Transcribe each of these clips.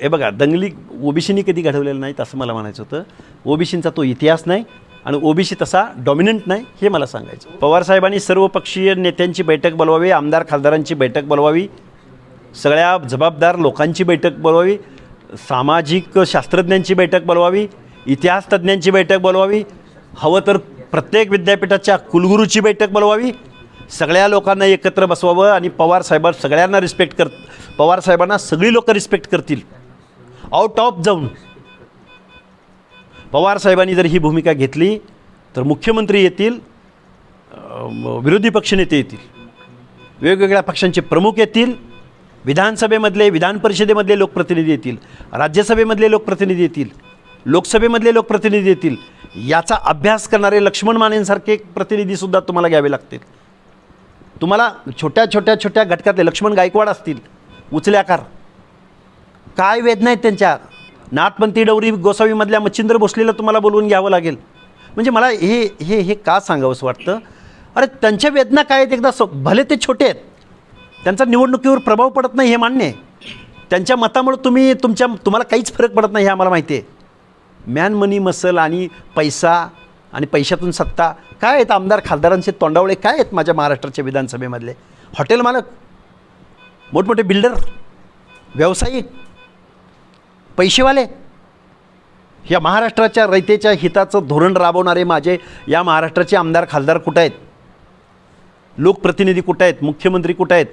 हे बघा दंगली ओबीसीनी कधी घडवलेलं नाहीत असं मला म्हणायचं होतं. ओबीसींचा तो इतिहास नाही आणि ओबीसी तसा डॉमिनंट नाही हे मला सांगायचं. पवारसाहेबांनी सर्वपक्षीय नेत्यांची बैठक बोलवावी आमदार खासदारांची बैठक बोलवावी सगळ्या जबाबदार लोकांची बैठक बोलवावी सामाजिक शास्त्रज्ञांची बैठक बोलवावी इतिहास तज्ज्ञांची बैठक बोलवावी हवं तर प्रत्येक विद्यापीठाच्या कुलगुरूची बैठक बोलवावी सगळ्या लोकांना एकत्र बसवावं आणि पवार सगळ्यांना रिस्पेक्ट कर पवार साहेबांना सगळी लोकं रिस्पेक्ट करतील. आउट ऑफ जाऊन पवार साहेबांनी जर ही भूमिका घेतली तर मुख्यमंत्री येतील विरोधी पक्षनेते येतील. वेगवेगळ्या पक्षांचे प्रमुख येतील विधानसभेमधले विधान परिषदेमधले लोकप्रतिनिधी येतील राज्यसभेमधले लोकप्रतिनिधी येतील लोकसभेमधले लोकप्रतिनिधी येतील याचा अभ्यास करणारे लक्ष्मण मानेंसारखे प्रतिनिधीसुद्धा तुम्हाला घ्यावे लागतील. तुम्हाला छोट्या छोट्या छोट्या घटकातले लक्ष्मण गायकवाड असतील उचल्याकार काय वेदना आहेत त्यांच्या? नाथपंथी डवरी गोसावीमधल्या मच्छिंद्र भोसलेला तुम्हाला बोलवून घ्यावं लागेल. म्हणजे मला हे हे हे का सांगावंसं वाटतं? अरे त्यांच्या वेदना काय आहेत? एकदा स भले ते छोटे आहेत. त्यांचा निवडणुकीवर प्रभाव पडत नाही हे मान्य आहे. त्यांच्या मतामुळे तुम्ही तुमच्या तुम्हाला काहीच फरक पडत नाही हे आम्हाला माहिती आहे. मॅन मनी मसल आणि पैसा आणि पैशातून सत्ता काय आहेत आमदार खासदारांचे तोंडावळे? काय आहेत माझ्या महाराष्ट्राच्या विधानसभेमधले? हॉटेल मालक मोठमोठे बिल्डर व्यावसायिक पैसेवाले? या महाराष्ट्राच्या रयतेच्या हिताचं धोरण राबवणारे माझे या महाराष्ट्राचे आमदार खासदार कुठं आहेत? लोकप्रतिनिधी कुठं आहेत? मुख्यमंत्री कुठं आहेत?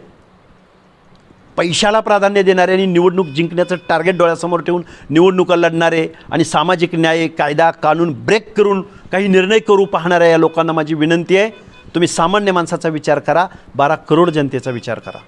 पैशाला प्राधान्य देणारे आणि निवडणूक जिंकण्याचं टार्गेट डोळ्यासमोर ठेवून निवडणुका लढणारे आणि सामाजिक न्याय कायदा कानून ब्रेक करून काही निर्णय करू पाहणाऱ्या या लोकांना माझी विनंती आहे. तुम्ही सामान्य माणसाचा विचार करा. बारा करोड जनतेचा विचार करा.